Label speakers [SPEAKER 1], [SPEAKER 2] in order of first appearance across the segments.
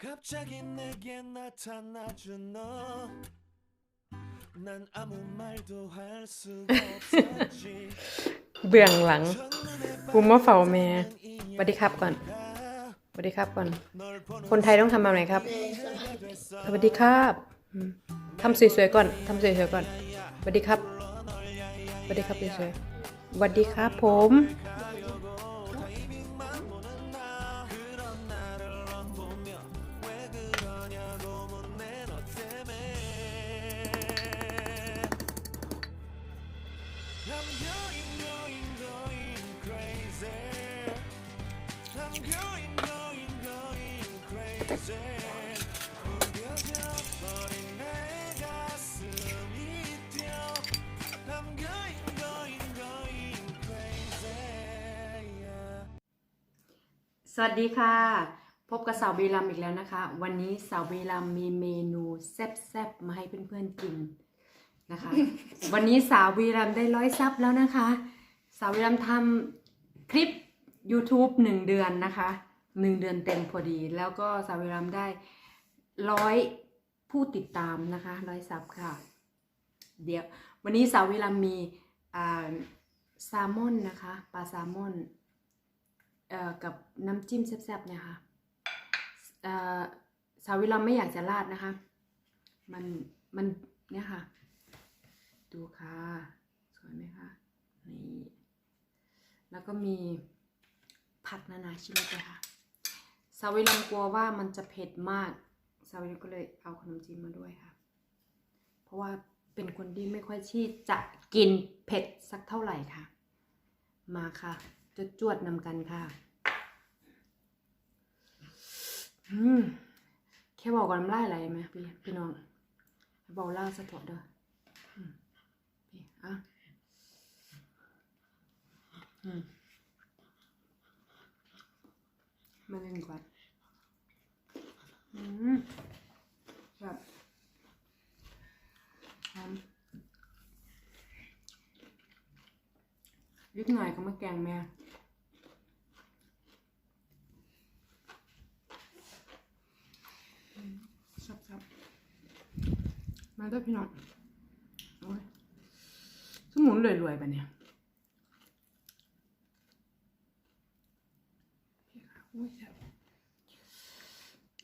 [SPEAKER 1] 갑자기 내게 나타나준 너. 난 아무 말도 할 수가없 지.
[SPEAKER 2] เบื้องหลัง
[SPEAKER 1] บูม
[SPEAKER 2] เมอร์เฝ้าแม่สวัสดีครับก่อนสวัสดีครับก่อน คนไทยต้องทำแบไหนครับสวัสดีครับทำสวยๆก่อนทำสวยๆก่อนสวัสดีครับสวัสดีครับสวยๆสวัสดีครับผม วัสดีค่ะ พบกับสาวบีรัมอีกแล้วนะคะ วันนี้สาวบีรัมมีเมนูแซ่บๆมาให้เพื่อนๆกินนะคะ วันนี้สาวบีรัมได้ร้อยซับแล้วนะคะ สาวบีรัมทำคลิป YouTube หนึ่งเดือนนะคะหนึ่งเดือนเต็มพอดี แล้วก็สาวบีรัมได้ร้อยผู้ติดตามนะคะร้อยซับค่ะ เดี๋ยว วันนี้สาววิรัมมีอ่าแซลมอนนะคะปลาแซลมอนเอ่อ กับน้ำจิ้มแซ่บๆเนี่ยค่ะเอ่อสาวิลัมไม่อยากจะราดนะคะ มันมันเนี่ยค่ะ ดูค่ะ สวยไหมคะนี่แล้วก็มีผักนานาชนิดเลยค่ะสาวิลัมกลัวว่ามันจะเผ็ดมากสาวิลัมก็เลยเอาขนมจีนมาด้วยค่ะ เพราะว่าเป็นคนที่ไม่ค่อยที่จะกินเผ็ดสักเท่าไหร่ค่ะ มาค่ะ จวดจวดนำกันค่ะแค่บอกก่อนน้ำลายไหลไหมพี่พี่น้องบอกเล่าสะทดเด้อพี่อะมมาเล่นก่อนอืมแบบหอม นิดหน่อยก็มาแกงแม่ซับซับมาด้วยพี่น้องโอ้ยสมุนรวยๆปะเนี่ยพี่ค่ะโอ้ยแซ่บ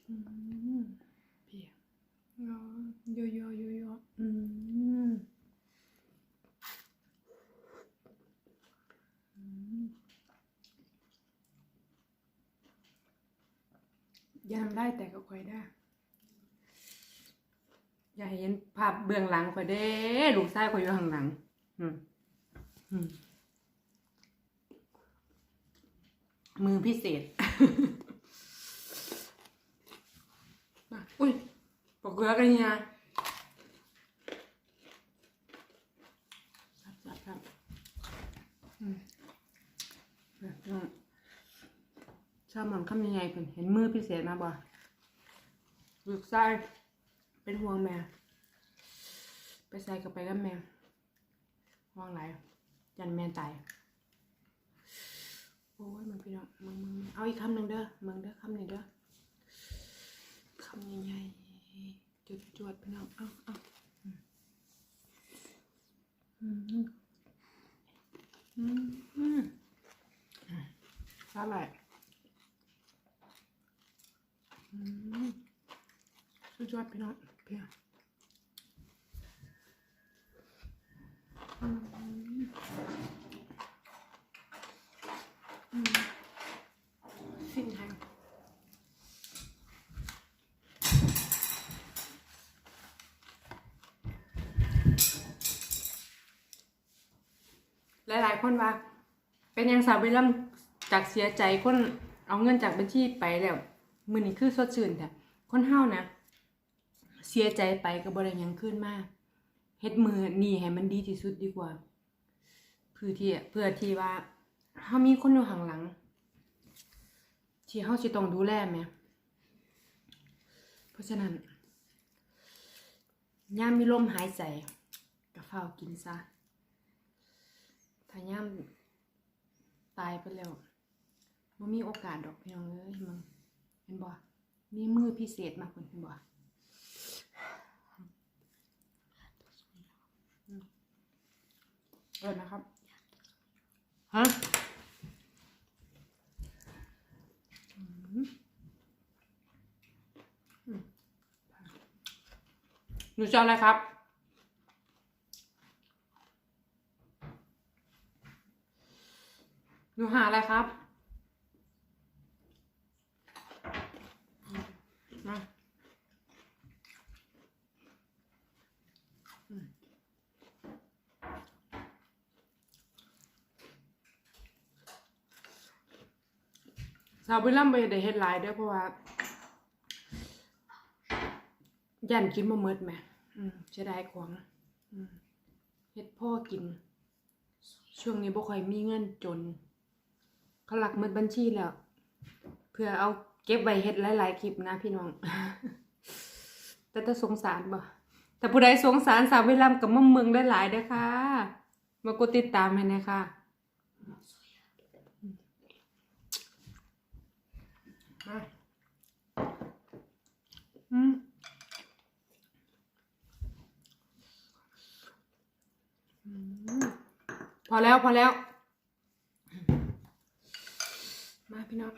[SPEAKER 2] อืมพี่อ๋อโยโย่โยโย่อืมอืมอยังได้แต่ก็ค่อยได้ อย่าให้เห็นภาพเบื้องหลังขอยเด้ลูกชายข่อยอยู่ข้างหลัง อืมอืมมือพิเศษ อุ้ยปอกเกลือกันเนี่ยครับครับครับอืมแบบนั้นชอบมันคำยังไงเพิ่นเห็นมือพิเศษมาบ่ลูกชายเป็นห่วงแม่ ใส่กับไปกับแม่ห่วงไรยันแม่ตายโอ้ยมึงพี่น้องมึงมึงเอาอีกคำหนึ่งเด้อมึงเด้อคำหนึ่งเด้อคำใหญ่ๆจวดจวดพี่น้องเอาเอาอืมอืมอืมอืมอืมอร่อยอืมสุดยอดพี่น้องเพียอืมอืม สิ้นแทงหลายๆคนว่า เป็นยังสาวเบลลัมจากเสียใจคนเอาเงินจากบัญชีไปแล้วมือนี้คือสดชื่นแต่คนเฮานะ เสียใจไปก็บ่ได้หยังขึ้นมาก เฮ็ดมือนี่ให้มันดีที่สุดดีกว่า เพื่อที่เพื่อที่ว่าเฮามีคนอยู่ข้างหลัง ที่เฮาสิต้องดูแลแหมเพราะฉะนั้นยามมีลมหายใจก็เฝ้ากินซะถ้ายามตายไปแล้วบ่มีโอกาสดอกพี่น้องเอ้ยมึงเห็นบ่มีมือพิเศษมากคุณเห็นบ่อืม เออนะครับ ฮะอืมอืมหนูจะเอาอะไรครับ หนูหาอะไรครับ สาวบุญล่ำไปได้เฮ็ดหลายเด้วยเพราะว่ายันกินบ่หมดแหมอืมเสียดายของอืมเฮ็ดพ่อกิน ช่วงนี้บ่ค่อยมีเงินจน เขาหลักหมดบัญชีแล้ว เพื่อเอาเก็บไว้เฮ็ดหลายๆคลิปนะพี่น้อง แต่ถ้าสงสารบ่แต่ผู้ใดสงสารสาวเวลามกับมะเมืองหลายๆเด้อค่ะมากดติดตามให้นะคะมา อืมพอแล้วพอแล้ว มาพี่น้อง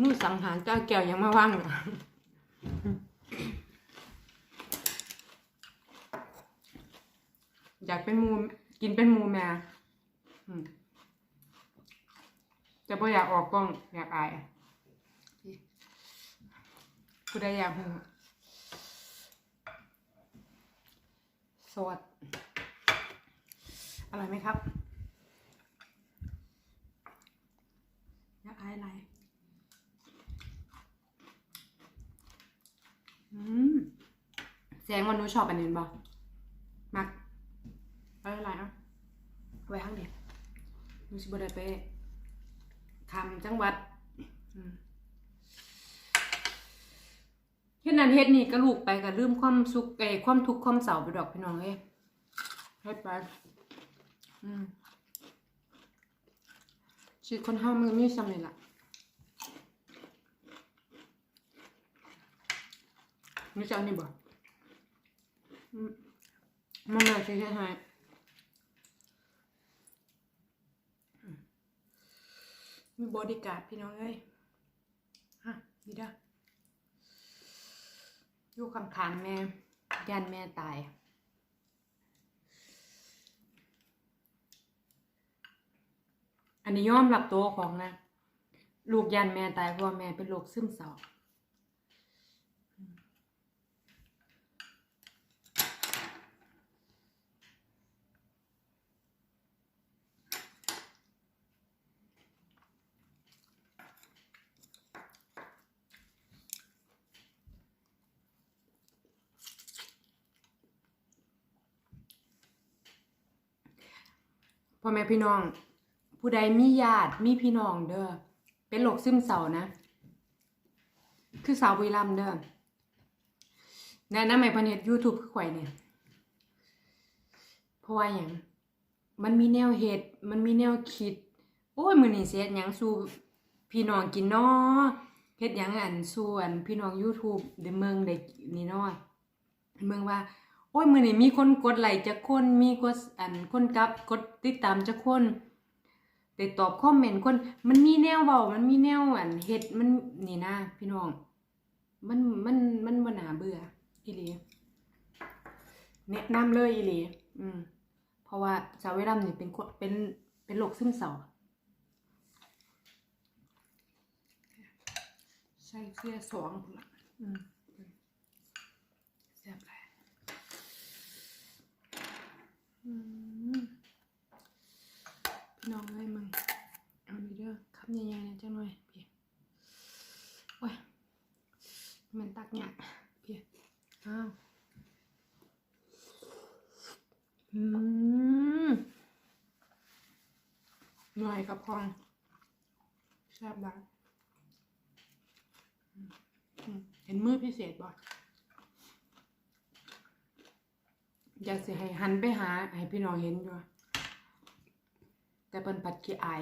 [SPEAKER 2] มือสังหารเจ้าแก้วยังมาว่างอยู่ อยากเป็นมูกินเป็นมูแม่อืมแต่พออยากออกกล้องอยากอายผู้ใดอยากหูสวัสดอร่อยไหมครับ อยากอายอะไรอืมแสดงว่าหนูชอบอันนี้บ่มัก เอาอะไรอะไว้ข้างเดียวหนูสิบได้ไปทำจังหวัดเฮ็ดนั้นเฮ็ดนี่ก็ลูกไปก็ลืมความสุขเอ้ความทุกข์ความเศร้าไปดอกพี่น้องเอ้ยเฮ็ดไปอืมชีวิตคนเฮามันมีซ้ำนี่ล่ะนี่จะเอานี่บ่อืมมันน่าจะเฮ็ดให้ มีบอดี้การ์ดพี่น้องเอ้ยฮะนี่ด้ออยู่ข้างๆแม่ ยันแม่ตาย อันนี้ยอมรับตัวของนะ ลูกยันแม่ตายเพราะว่าแม่เป็นโรคซึมเศร้า พ่อแม่พี่น้อง ผู้ใดมีญาติมีพี่น้องเด้อเป็นโรคซึมเศร้านะ คือสาวบุรีรัมเด้อแนะนำให้เพิ่นเฮ็ด YouTube คือข่อยเนี่ยเพราะว่าหยังมันมีแนวเฮ็ดมันมีแนวคิด โอ้ยมือนี้สิเฮ็ดยังสู่พี่น้องกินนอเฮ็ดยังอันสู่อันพี่น้อง YouTube ได้เมืองได้นี่นอเมืองว่า โอ้ยมือนี้มีคนกดไลค์จักคนมีกดอันคนกับกดติดตามจักคนได้ตอบคอมเมนต์คน มันมีแนวเว้ามันมีแนวอันเฮ็ดมันนี่นะพี่น้อง มันมันมันบนาเบื่ออีหลีแนะนำเลยอีหลีอืม เพราะว่าสาวเวรัมนี่เป็นคนเป็นเป็นโรคซึมเศร้าใส่เสื้อสองพุ่นละอืมแซ่บหลายอืม พี่น้องเอ้ยมึง เอาดีเด้อคำใหญ่ๆนะจังหน่อยพี่โอ้ยมันตักหยากพี่อ้าวอืมหน่อยกับพองแซ่บหลายอืมอืมเห็นมือพิเศษบ่ อยากสิให้หันไปหา ให้พี่น้องเห็นอยู่แต่เพิ่นผัดขี้อาย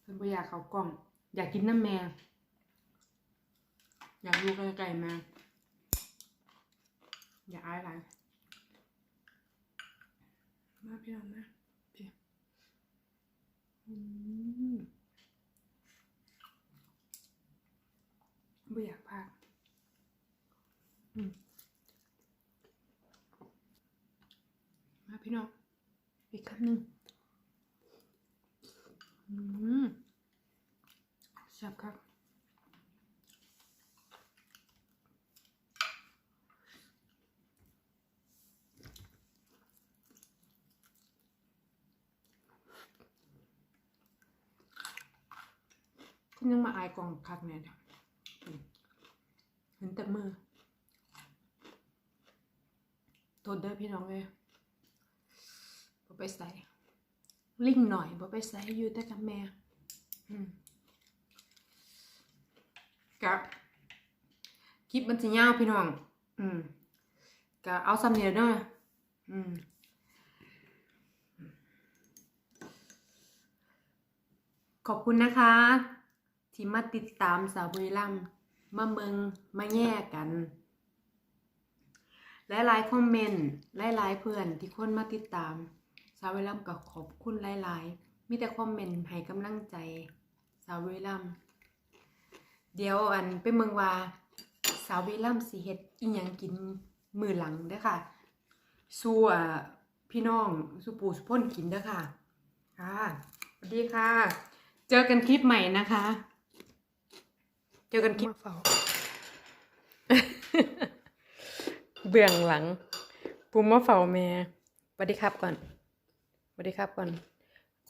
[SPEAKER 2] เพิ่นบ่อยากเขากล้อง อยากกินน้ำแม่ อยากดูไกลๆแม่อยากอายหลายมาพี่น้องนะพี่อืมบ่อยากพากอืมมา พี่น้อง อีกคำหนึ่งอืมแซ่บครับคุณยังมาอายกล่องคักแน่เนี่ยเห็นแต่มือโทษเด้อพี่น้องเลย ไปใส่ลิงหน่อยบ่ไปใส่อยู่แต่กับแม่กับคลิปมันสิยาวพี่น้อง อืมก็เอาซ้ำเนียเด้ออืมขอบคุณนะคะ ที่มาติดตามสาวบุรีรัมย์มาเมืองมาแย่กันหลายๆคอมเมนต์หลายๆเพื่อนที่คนมาติดตาม สาวบุรีรัมย์ก็ขอบคุณหลายๆ มีแต่คอมเมนต์ให้กำลังใจสาวบุรีรัมย์เดี๋ยวอันไปเมืองว่าสาวบุรีรัมย์สิเฮ็ดอีหยังกินมือหลังเด้อค่ะสู้อะพี่น้องสู้ปู่สุพ่นกินเด้อค่ะค่ะสวัสดีค่ะ เจอกันคลิปใหม่นะคะ เจอกันคลิปเฝ้าเบื้องหลังปูมะเฝ้าแม่สวัสดีครับก่อน สวัสดีครับก่อน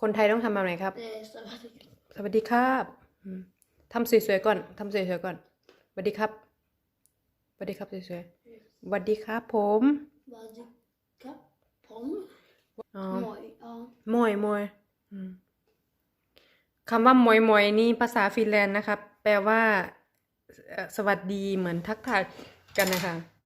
[SPEAKER 2] คนไทยต้องทำอะไรครับ
[SPEAKER 3] เออสวัสดีครับ
[SPEAKER 2] สวัสดีครับอืมทำสวยๆก่อนทำสวยๆก่อนสวัสดีครับสวัสดีครับสวยๆสวัสดีครับ ผม
[SPEAKER 3] สวัสดีครับผม
[SPEAKER 2] อ๋อ
[SPEAKER 3] หมวยอ๋อ
[SPEAKER 2] มอยมอยอืมคำว่ามอยมอยนี่ภาษาฟินแลนด์นะครับ แปลว่าเอ่อสวัสดีเหมือนทักทายกันนะคะ